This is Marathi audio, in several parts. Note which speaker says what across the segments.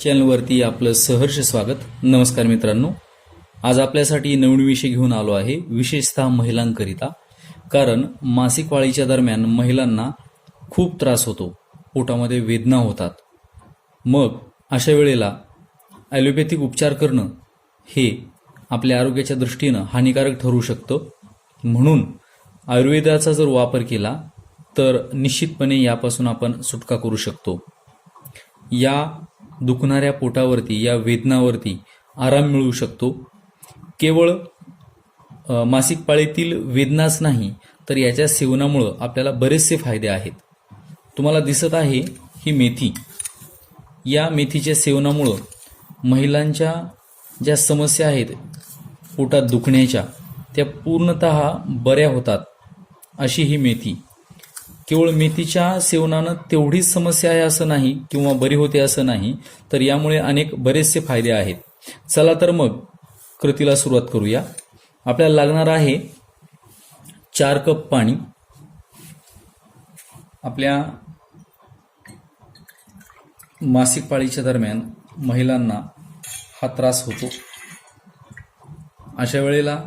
Speaker 1: चॅनलवरती आपलं सहर्ष स्वागत. नमस्कार मित्रांनो. आज आपल्यासाठी नवीन विषय घेऊन आलो आहे विशेषतः महिलांकरिता. कारण मासिक पाळीच्या दरम्यान महिलांना खूप त्रास होतो. पोटामध्ये वेदना होतात. मग अशा वेळेला ॲलोपॅथिक उपचार करणं हे आपल्या आरोग्याच्या दृष्टीनं हानिकारक ठरू शकतं. म्हणून आयुर्वेदाचा जर वापर केला तर निश्चितपणे यापासून आपण सुटका करू शकतो. या दुखणाऱ्या पोटावरती या वेदनावरती आराम मिळू शकतो. केवळ मासिक पाळीतील वेदनाच नाही तर याच्या सेवनामुळं आपल्याला बरेचसे फायदे आहेत. तुम्हाला दिसत आहे ही मेथी. या मेथीच्या सेवनामुळं महिलांच्या ज्या समस्या आहेत पोटात दुखण्याच्या त्या पूर्णत बऱ्या होतात अशी ही मेथी. केवळ मेथीच्या सेवनानं तेवढीच समस्या आहे असं नाही किंवा बरी होते असं नाही तर यामुळे अनेक बरेचसे फायदे आहेत. चला तर मग कृतीला सुरुवात करूया. आपल्याला लागणार आहे चार कप पाणी. आपल्या मासिक पाळीच्या दरम्यान महिलांना हा त्रास होतो. अशा वेळेला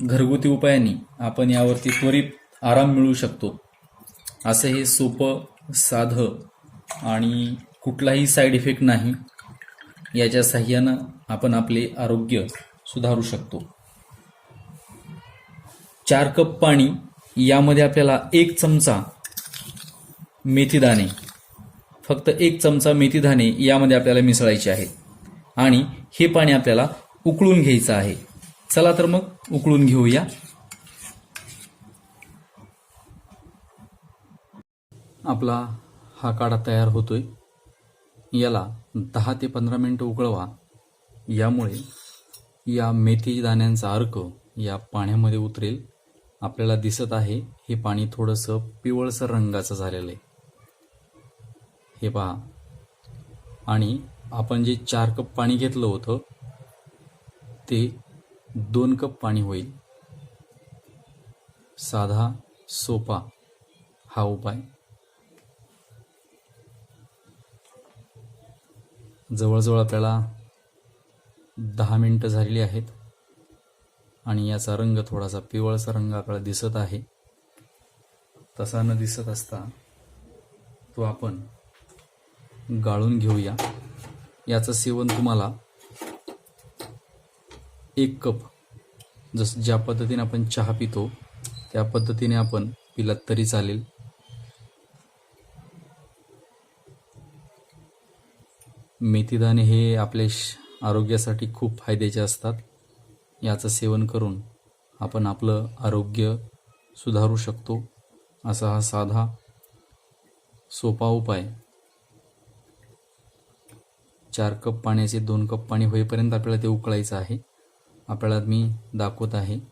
Speaker 1: घरगुती उपायांनी आपण यावरती त्वरित आराम मिळू शकतो. असं हे सोपं साधं आणि कुठलाही साईड इफेक्ट नाही याच्या साह्यानं आपण आपले आरोग्य सुधारू शकतो. चार कप पाणी यामध्ये आपल्याला एक चमचा मेथीदाणे फक्त एक चमचा मेथीदाणे यामध्ये आपल्याला मिसळायचे आहेत आणि हे पाणी आपल्याला उकळून घ्यायचं आहे. चला तर मग उकळून घेऊया. आपला हा काढा तयार होतोय. याला दहा ते पंधरा मिनिटं उकळवा. यामुळे या मेथी दाण्यांचा अर्क या पाण्यामध्ये उतरेल. आपल्याला दिसत आहे हे पाणी थोडंसं पिवळसर रंगाचं झालेलं आहे. हे पहा. आणि आपण जे चार कप पाणी घेतलं होतं ते दोन कप पाणी होईल. साधा सोपा हा उपाय. जवळजवळ आपल्याला दहा मिनटं झालेली आहेत. आणि याचा रंग थोडासा पिवळसा रंग आपल्याला दिसत आहे. तसा न दिसत असता तो आपण गाळून घेऊया. याचं सेवन तुम्हाला एक कप जसं ज्या पद्धतीने आपण चहा पितो त्या पद्धतीने आपण पिलात तरी चालेल. मेथीदाणे हे आपल्या श- आरोग्यासाठी खूप फायद्याचे असतात. याचं सेवन करून आपण आपलं आरोग्य सुधारू शकतो. असा हा साधा सोपा उपाय. चार कप पाण्याचे दोन कप पाणी होईपर्यंत आपल्याला ते उकळायचं आहे. आपल्याला मी दाखवत आहे.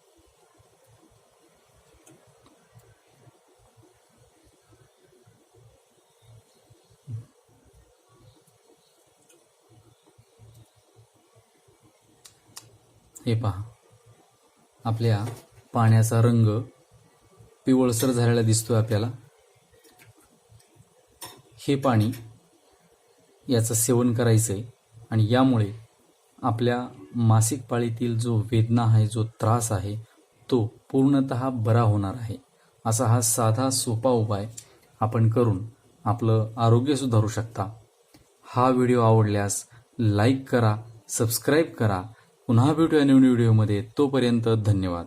Speaker 1: हे पहा. आपल्या पाण्याचा रंग पिवळसर झालेला दिसतोय आपल्याला. हे पाणी याचं सेवन करायचं आहे आणि यामुळे आपल्या मासिक पाळीतील जो वेदना आहे जो त्रास आहे तो पूर्णत बरा होणार आहे. असा हा साधा सोपा उपाय आपण करून आपलं आरोग्य सुधारू शकता. हा व्हिडिओ आवडल्यास लाईक करा सबस्क्राईब करा पुन्हा भेटूया नवीन व्हिडिओमध्ये. तोपर्यंत धन्यवाद.